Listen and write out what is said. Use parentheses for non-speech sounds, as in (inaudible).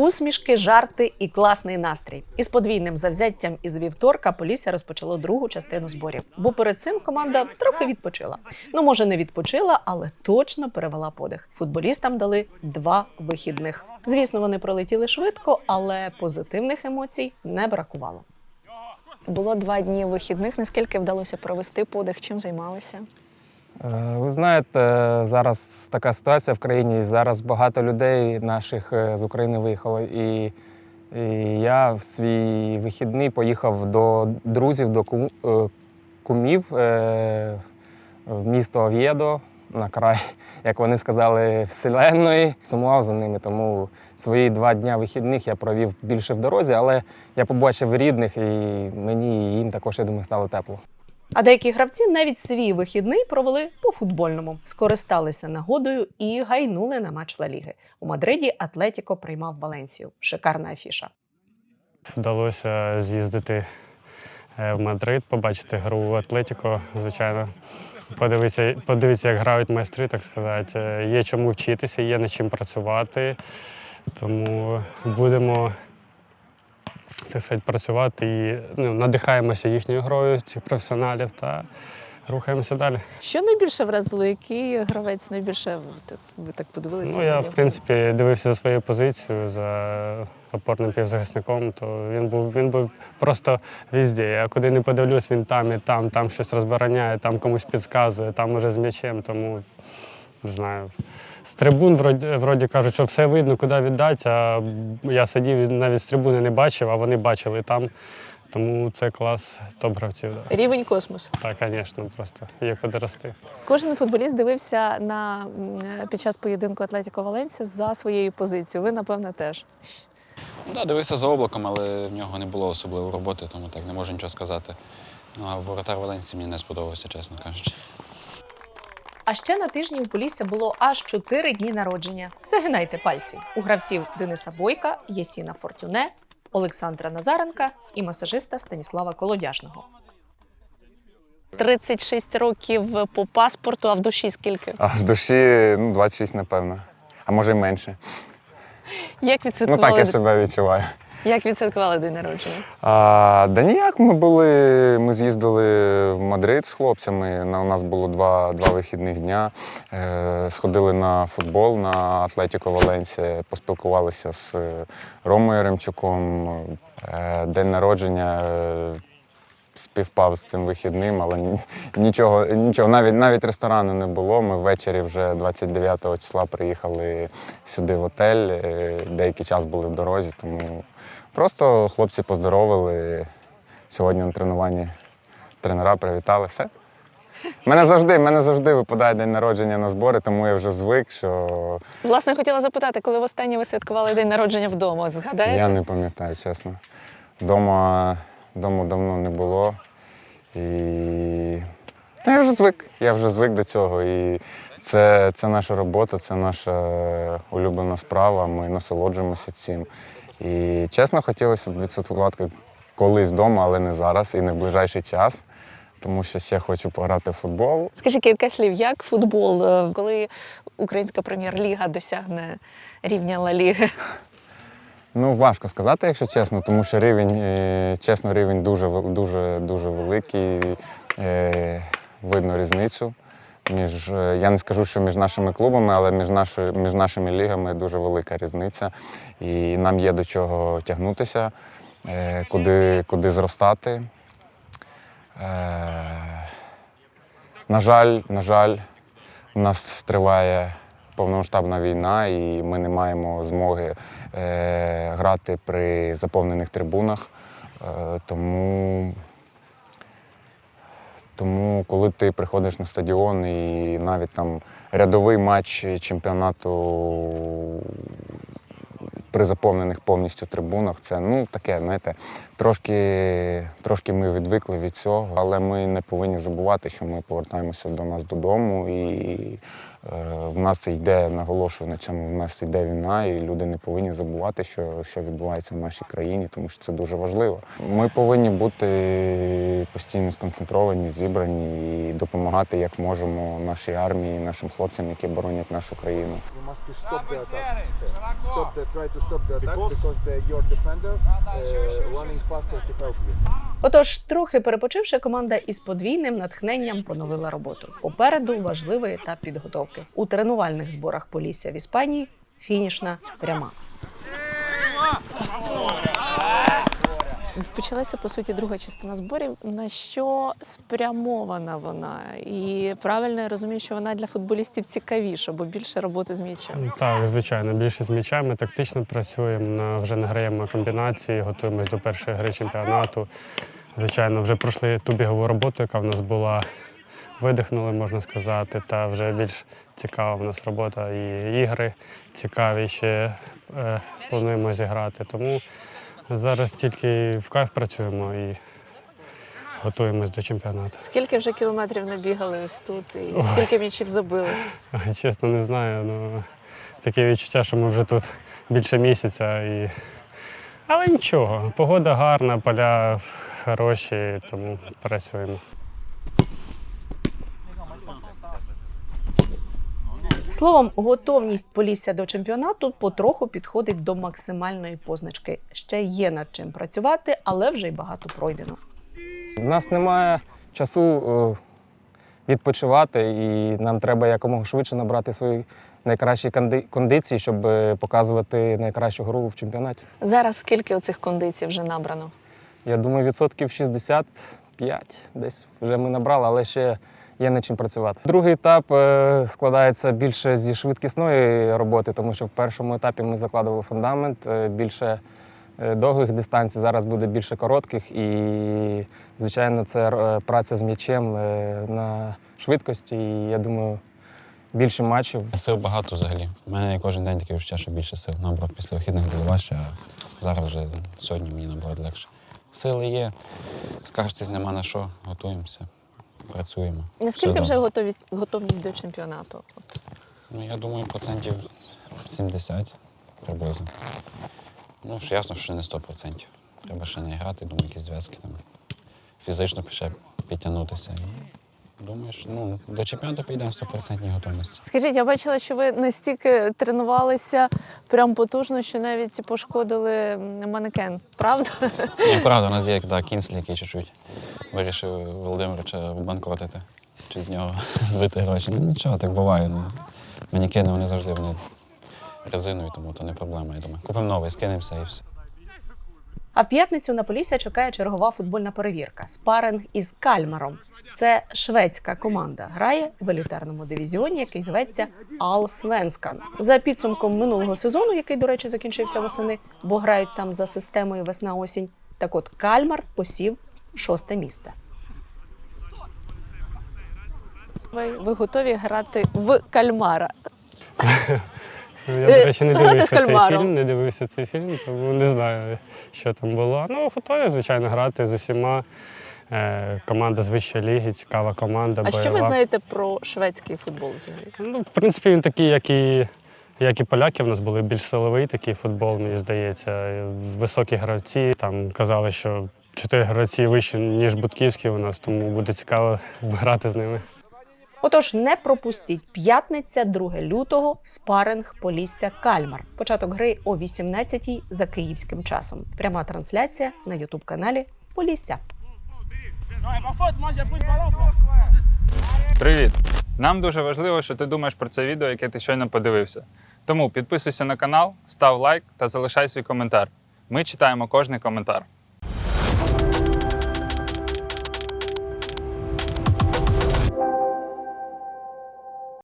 Усмішки, жарти і класний настрій. Із подвійним завзяттям із вівторка Полісся розпочало другу частину зборів. Бо перед цим команда трохи відпочила. Ну, може, не відпочила, але точно перевела подих. Футболістам дали два вихідних. Звісно, вони пролетіли швидко, але позитивних емоцій не бракувало. Було два дні вихідних. Наскільки вдалося провести подих? Чим займалися? Е, Ви знаєте, зараз така ситуація в країні. Зараз багато людей наших е, з України виїхало. І, і я в свій вихідний поїхав до друзів, до е, кумів в місто Ов'єдо на край, (laughs) як вони сказали, вселенної. Сумував за ними, тому свої два дня вихідних я провів більше в дорозі, але я побачив рідних, і мені і їм також, я думаю, стало тепло. А деякі гравці навіть свій вихідний провели по футбольному, скористалися нагодою і гайнули на матч Ла Ліги. У Мадриді Атлетіко приймав Валенсію. Шикарна афіша. Вдалося з'їздити е, в Мадрид, побачити гру Атлетіко, звичайно. Подивитися, подивитися, як грають майстри, так сказати. Е, Є чому вчитися, є над чим працювати. Тому будемо так сказати, працювати і ну, надихаємося їхньою грою цих професіоналів та рухаємося далі. Що найбільше вразило? Який гравець найбільше ви так подивилися? Ну, на я, нього? в принципі, дивився за своєю позицією, за опорним півзахисником, то він був, він був просто везде. Я куди не подивлюсь, він там і там, там щось розбороняє, там комусь підказує, там уже з м'ячем, тому не знаю. З трибун вроді, вроді кажуть, що все видно, куди віддати, а я сидів навіть з трибуни не бачив, а вони бачили там. Тому це клас топ-гравців. Да. Рівень космос. Так, звісно, просто є куди рости. Кожен футболіст дивився на під час поєдинку Атлетіко Валенсія за своєю позицією. Ви, напевне, теж. Да, дивився за облаком, але в нього не було особливої роботи, тому так не можу нічого сказати. Ну, а воротар Валенсії мені не сподобався, чесно кажучи. А ще на тижні у Полісся було аж чотири дні народження. Загинайте пальці у гравців Дениса Бойка, Єсіна Фортюне, Олександра Назаренка і масажиста Станіслава Колодяжного. 36 років по паспорту, а в душі скільки? А в душі ну, 26, напевно. А може й менше. Як Ну так я себе відчуваю. Як відсвяткували день народження? А, да ніяк ми були. Ми з'їздили в Мадрид з хлопцями. У нас було два, два вихідних дня. Е, сходили на футбол на Атлетіко Валенсія, поспілкувалися з Ромою Ремчуком. Е, день народження. е, Співпав з цим вихідним, але нічого, нічого навіть, навіть ресторану не було. Ми ввечері вже 29 числа приїхали сюди в отель. е, Деякий час були в дорозі, тому просто хлопці поздоровили. Сьогодні на тренуванні тренера привітали. Все. Мене завжди, мене завжди випадає день народження на збори, тому я вже звик, що Власне, хотіла запитати, коли востаннє ви святкували день народження вдома? Згадаєте? я не пам'ятаю, чесно. Дома, дому давно не було. І ну, я вже звик. Я вже звик до цього. І це, це наша робота, це наша улюблена справа. Ми насолоджуємося цим. І чесно, хотілося б відсвяткувати колись вдома, але не зараз і не в ближайший час. Тому що ще хочу пограти в футбол. Скажіть кілька слів, як футбол, е, коли українська прем'єр-ліга досягне рівня Ла Ліги? Ну, важко сказати, якщо чесно, тому що рівень, е, чесно, рівень дуже, дуже, дуже великий. Е, Видно різницю. Між, е, я не скажу, що між нашими клубами, але між, нашою, між нашими лігами дуже велика різниця. І нам є до чого тягнутися, куди, куди зростати. На жаль, на жаль, у нас триває повномасштабна війна, і ми не маємо змоги е, грати при заповнених трибунах. Е, тому, тому, коли ти приходиш на стадіон і навіть там рядовий матч чемпіонату при заповнених повністю трибунах, це ну таке, знаєте, трошки, трошки ми відвикли від цього, але ми не повинні забувати, що ми повертаємося до нас додому, і в нас йде, наголошую на цьому, в нас йде війна, і люди не повинні забувати, що, що відбувається в нашій країні, тому що це дуже важливо. Ми повинні бути постійно сконцентровані, зібрані і допомагати як можемо нашій армії, нашим хлопцям, які боронять нашу країну. Отож, трохи перепочивши, команда із подвійним натхненням поновила роботу. Попереду важливий етап підготовки у тренувальних зборах Полісся в Іспанії. Фінішна пряма. Почалася по суті друга частина зборів. На що спрямована вона? І правильно я розумію, що вона для футболістів цікавіша, бо більше роботи з м'ячем. Так, звичайно, більше з м'ячами, тактично працюємо, на- вже не граємо комбінації, готуємось до першої гри чемпіонату. Звичайно, вже пройшли ту бігову роботу, яка в нас була. Видихнули, можна сказати, та вже більш цікава в нас робота. І ігри цікаві ще е, плануємо зіграти. Тому зараз тільки в кайф працюємо і готуємось до чемпіонату. Скільки вже кілометрів набігали ось тут, і скільки м'ячів забили? Чесно, не знаю. Ну, таке відчуття, що ми вже тут більше місяця. І... Але нічого, погода гарна, поля хороші, тому працюємо. Словом, готовність Полісся до чемпіонату потроху підходить до максимальної позначки. Ще є над чим працювати, але вже й багато пройдено. У нас немає часу е, відпочивати, і нам треба якомога швидше набрати свої найкращі кондиції, щоб е, показувати найкращу гру в чемпіонаті. Зараз скільки оцих кондицій вже набрано? Я думаю, відсотків 65 десь вже ми набрали, але ще є над чим працювати. Другий етап е, складається більше зі швидкісної роботи, тому що в першому етапі ми закладували фундамент е, більше е, довгих дистанцій, зараз буде більше коротких. І, звичайно, це праця з м'ячем на швидкості. І я думаю, більше матчів. Сил багато взагалі. У мене кожен день таке відчуття, що більше сил. Наоборот, після вихідних було важче, а зараз вже сьогодні мені наоборот легше. Сили є, скаржитись нема на що, готуємося, працюємо. Наскільки вже готовість, готовність до чемпіонату? От. Ну, я думаю, процентів 70 приблизно. Ну, ж ясно, що не 100%. Треба ще не грати, думаю, якісь зв'язки там. Фізично ще підтягнутися. Що ну, до чемпіонату підемо в 100% готовності. Скажіть, я бачила, що ви настільки тренувалися прям потужно, що навіть пошкодили манекен, правда? Ні, правда, у нас є да, кінслі, який чуть-чуть вирішив Володимировича банкротити. Чи з нього (laughs) збити гроші. Ну нічого, так буває. Ну, манікени вони завжди вони резинові, тому то не проблема, я думаю. Купимо новий, скинемося і все. А в п'ятницю на Полісся чекає чергова футбольна перевірка. Спаринг із Кальмаром. Це шведська команда. Грає в елітарному дивізіоні, який зветься Алсвенскан. За підсумком минулого сезону, який, до речі, закінчився восени, бо грають там за системою весна-осінь. Так от Кальмар посів шосте місце. Ви, ви готові грати в кальмара? Ну, Я, Е, до речі, не грати з дивився цей кальмаром. фільм, не дивився цей фільм, тому не знаю, що там було. Ну, готові, звичайно, грати з усіма. Е, команда з вищої ліги, цікава команда. А що ви знаєте про шведський футбол взагалі? Ну, в принципі, він такий, як і, як і поляки в нас були, більш силовий такий футбол, мені здається. Високі гравці. Там казали, що чотири гравці вищі, ніж Будківський у нас, тому буде цікаво грати з ними. Отож, не пропустіть п'ятниця, 2 лютого, спаринг Полісся Кальмар. Початок гри о 18-й за київським часом. Пряма трансляція на ютуб каналі Полісся. Привіт! Нам дуже важливо, що ти думаєш про це відео, яке ти щойно подивився. Тому підписуйся на канал, став лайк та залишай свій коментар. Ми читаємо кожний коментар.